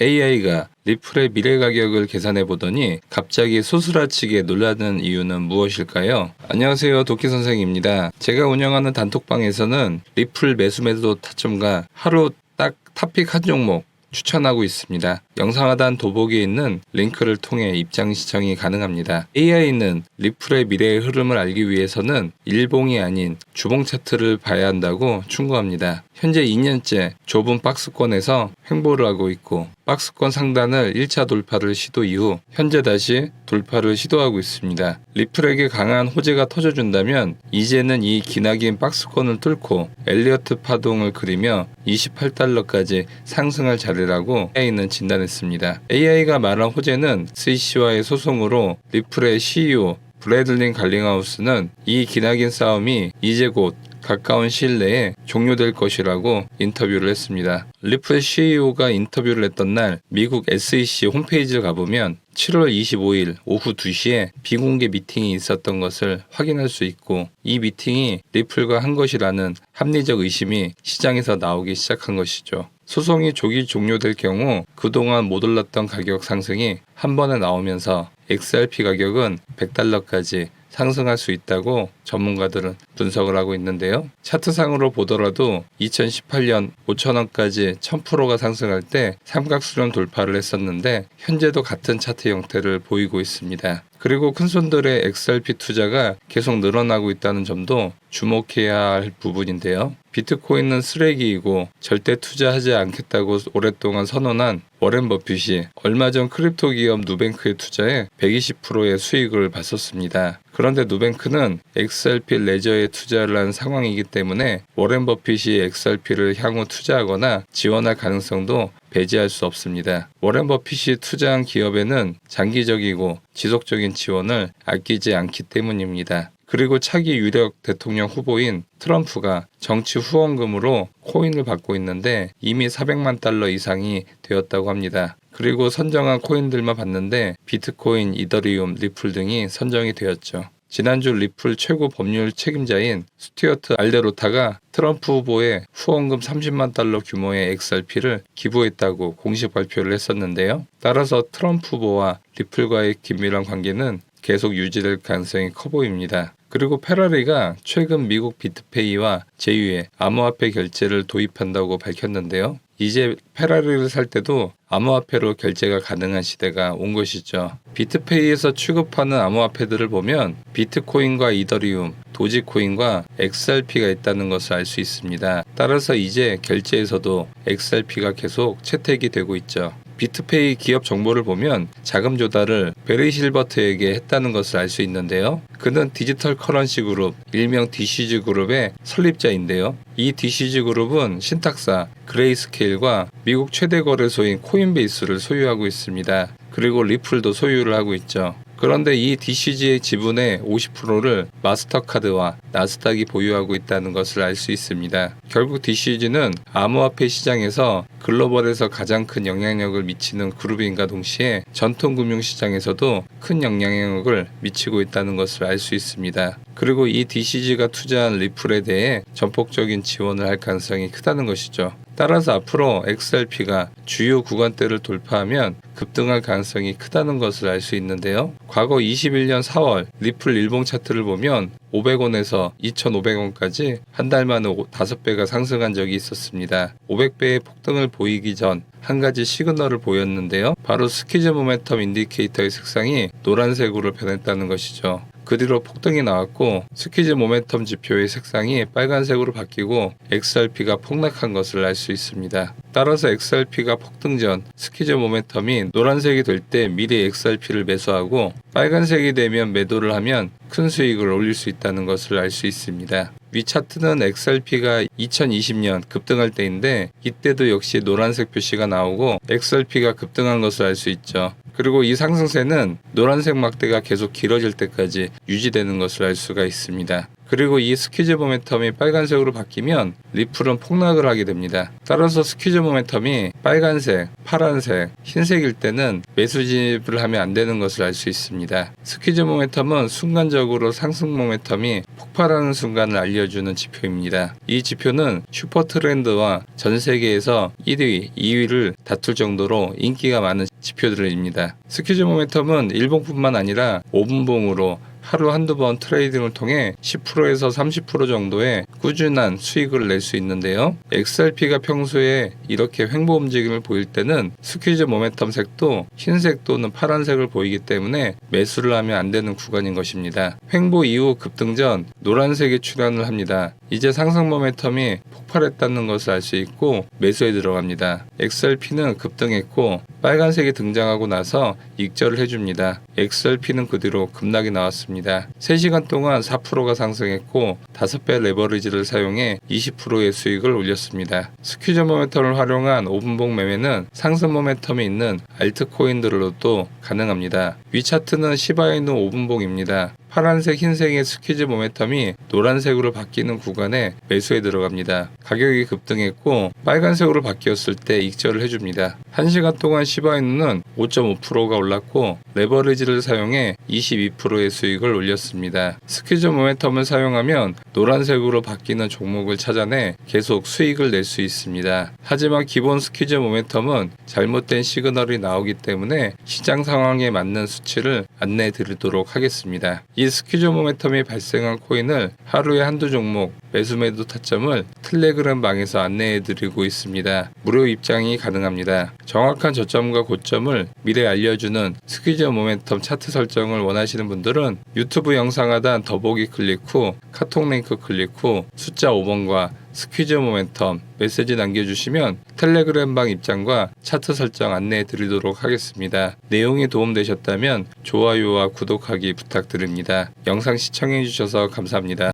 AI가 리플의 미래 가격을 계산해 보더니 갑자기 소스라치게 놀라는 이유는 무엇일까요? 안녕하세요. 도끼 선생입니다. 제가 운영하는 단톡방에서는 리플 매수 매도 타점과 하루 딱 탑픽 한 종목 추천하고 있습니다. 영상 하단 도복에 있는 링크를 통해 입장 시청이 가능합니다. AI는 리플의 미래의 흐름을 알기 위해서는 일봉이 아닌 주봉 차트를 봐야 한다고 충고합니다. 현재 2년째 좁은 박스권에서 횡보를 하고 있고 박스권 상단을 1차 돌파를 시도 이후 현재 다시 돌파를 시도하고 있습니다. 리플에게 강한 호재가 터져준다면 이제는 이 기나긴 박스권을 뚫고 엘리어트 파동을 그리며 28달러까지 상승할 자 리라고 AI는 진단했습니다. AI가 말한 호재는 스위시와의 소송으로 리플의 CEO 브래들린 갈링하우스는 이 기나긴 싸움이 이제 곧 가까운 시일 내에 종료될 것이라고 인터뷰를 했습니다. 리플 CEO가 인터뷰를 했던 날 미국 SEC 홈페이지를 가보면 7월 25일 오후 2시에 비공개 미팅이 있었던 것을 확인할 수 있고 이 미팅이 리플과 한 것이라는 합리적 의심이 시장에서 나오기 시작한 것이죠. 소송이 조기 종료될 경우 그동안 못 올랐던 가격 상승이 한 번에 나오면서 XRP 가격은 100달러까지 상승할 수 있다고 전문가들은 분석을 하고 있는데요. 차트상으로 보더라도 2018년 5천원까지 1000%가 상승할 때 삼각수렴 돌파를 했었는데 현재도 같은 차트 형태를 보이고 있습니다. 그리고 큰손들의 XRP 투자가 계속 늘어나고 있다는 점도 주목해야 할 부분인데요. 비트코인은 쓰레기이고 절대 투자하지 않겠다고 오랫동안 선언한 워렌 버핏이 얼마 전 크립토 기업 누뱅크에 투자해 120%의 수익을 봤었습니다. 그런데 누뱅크는 XRP 레저에 투자를 한 상황이기 때문에 워렌 버핏이 XRP를 향후 투자하거나 지원할 가능성도 배제할 수 없습니다. 워렌 버핏이 투자한 기업에는 장기적이고 지속적인 지원을 아끼지 않기 때문입니다. 그리고 차기 유력 대통령 후보인 트럼프가 정치 후원금으로 코인을 받고 있는데 이미 400만 달러 이상이 되었다고 합니다. 그리고 선정한 코인들만 봤는데 비트코인, 이더리움, 리플 등이 선정이 되었죠. 지난주 리플 최고 법률 책임자인 스튜어트 알데로타가 트럼프 후보에 후원금 30만 달러 규모의 XRP를 기부했다고 공식 발표를 했었는데요. 따라서 트럼프 후보와 리플과의 긴밀한 관계는 계속 유지될 가능성이 커 보입니다. 그리고 페라리가 최근 미국 비트페이와 제휴의 암호화폐 결제를 도입한다고 밝혔는데요. 이제 페라리를 살 때도 암호화폐로 결제가 가능한 시대가 온 것이죠. 비트페이에서 취급하는 암호화폐들을 보면 비트코인과 이더리움, 도지코인과 XRP가 있다는 것을 알 수 있습니다. 따라서 이제 결제에서도 XRP가 계속 채택이 되고 있죠. 비트페이 기업 정보를 보면 자금 조달을 베리 실버트에게 했다는 것을 알 수 있는데요. 그는 디지털 커런시 그룹, 일명 DCG 그룹의 설립자인데요. 이 DCG 그룹은 신탁사 그레이스케일과 미국 최대 거래소인 코인베이스를 소유하고 있습니다. 그리고 리플도 소유를 하고 있죠. 그런데 이 DCG의 지분의 50%를 마스터카드와 나스닥이 보유하고 있다는 것을 알 수 있습니다. 결국 DCG는 암호화폐 시장에서 글로벌에서 가장 큰 영향력을 미치는 그룹인가 동시에 전통 금융 시장에서도 큰 영향력을 미치고 있다는 것을 알 수 있습니다. 그리고 이 DCG가 투자한 리플에 대해 전폭적인 지원을 할 가능성이 크다는 것이죠. 따라서 앞으로 XRP가 주요 구간대를 돌파하면 급등할 가능성이 크다는 것을 알 수 있는데요. 과거 21년 4월 리플 일봉 차트를 보면 500원에서 2,500원까지 한 달 만에 5배가 상승한 적이 있었습니다. 500배의 폭등을 보이기 전 한 가지 시그널을 보였는데요. 바로 스키즈 모멘텀 인디케이터의 색상이 노란색으로 변했다는 것이죠. 그 뒤로 폭등이 나왔고 스키즈 모멘텀 지표의 색상이 빨간색으로 바뀌고 XRP가 폭락한 것을 알 수 있습니다. 따라서 XRP가 폭등 전 스키즈 모멘텀이 노란색이 될 때 미리 XRP를 매수하고 빨간색이 되면 매도를 하면 큰 수익을 올릴 수 있다는 것을 알 수 있습니다. 위 차트는 XRP가 2020년 급등할 때인데 이때도 역시 노란색 표시가 나오고 XRP가 급등한 것을 알 수 있죠. 그리고 이 상승세는 노란색 막대가 계속 길어질 때까지 유지되는 것을 알 수가 있습니다. 그리고 이 스퀴즈 모멘텀이 빨간색으로 바뀌면 리플은 폭락을 하게 됩니다. 따라서 스퀴즈 모멘텀이 빨간색, 파란색, 흰색일 때는 매수 진입을 하면 안 되는 것을 알 수 있습니다. 스퀴즈 모멘텀은 순간적으로 상승 모멘텀이 폭발하는 순간을 알려주는 지표입니다. 이 지표는 슈퍼 트렌드와 전 세계에서 1위, 2위를 다툴 정도로 인기가 많은 지표들입니다. 스퀴즈 모멘텀은 일봉뿐만 아니라 5분봉으로 하루 한두 번 트레이딩을 통해 10%에서 30% 정도의 꾸준한 수익을 낼 수 있는데요. XRP가 평소에 이렇게 횡보 움직임을 보일 때는 스퀴즈 모멘텀 색도 흰색 또는 파란색을 보이기 때문에 매수를 하면 안 되는 구간인 것입니다. 횡보 이후 급등 전 노란색이 출현을 합니다. 이제 상승 모멘텀이 폭발했다는 것을 알 수 있고 매수에 들어갑니다. XRP는 급등했고 빨간색이 등장하고 나서 익절을 해줍니다. XRP는 그 뒤로 급락이 나왔습니다. 3시간 동안 4%가 상승했고 5배 레버리지를 사용해 20%의 수익을 올렸습니다. 스퀴즈 모멘텀을 활용한 5분봉 매매는 상승 모멘텀이 있는 알트코인들로도 가능합니다. 위 차트는 시바이누 5분봉입니다. 파란색, 흰색의 스퀴즈 모멘텀이 노란색으로 바뀌는 구간에 매수에 들어갑니다. 가격이 급등했고 빨간색으로 바뀌었을 때 익절을 해줍니다. 1시간 동안 시바이누는 5.5%가 올랐고 레버리지를 사용해 22%의 수익을 올렸습니다. 스퀴즈 모멘텀을 사용하면 노란색으로 바뀌는 종목을 찾아내 계속 수익을 낼 수 있습니다. 하지만 기본 스퀴즈 모멘텀은 잘못된 시그널이 나오기 때문에 시장 상황에 맞는 수치를 안내해 드리도록 하겠습니다. 이 스퀴즈 모멘텀이 발생한 코인을 하루에 한두 종목 매수 매도 타점을 텔레그램 방에서 안내해 드리고 있습니다. 무료 입장이 가능합니다. 정확한 저점과 고점을 미리 알려주는 스퀴즈 모멘텀 차트 설정을 원하시는 분들은 유튜브 영상 하단 더보기 클릭 후 카톡 링크 클릭 후 숫자 5번과 스퀴즈 모멘텀 메시지 남겨주시면 텔레그램 방 입장과 차트 설정 안내해 드리도록 하겠습니다. 내용이 도움되셨다면 좋아요와 구독하기 부탁드립니다. 영상 시청해 주셔서 감사합니다.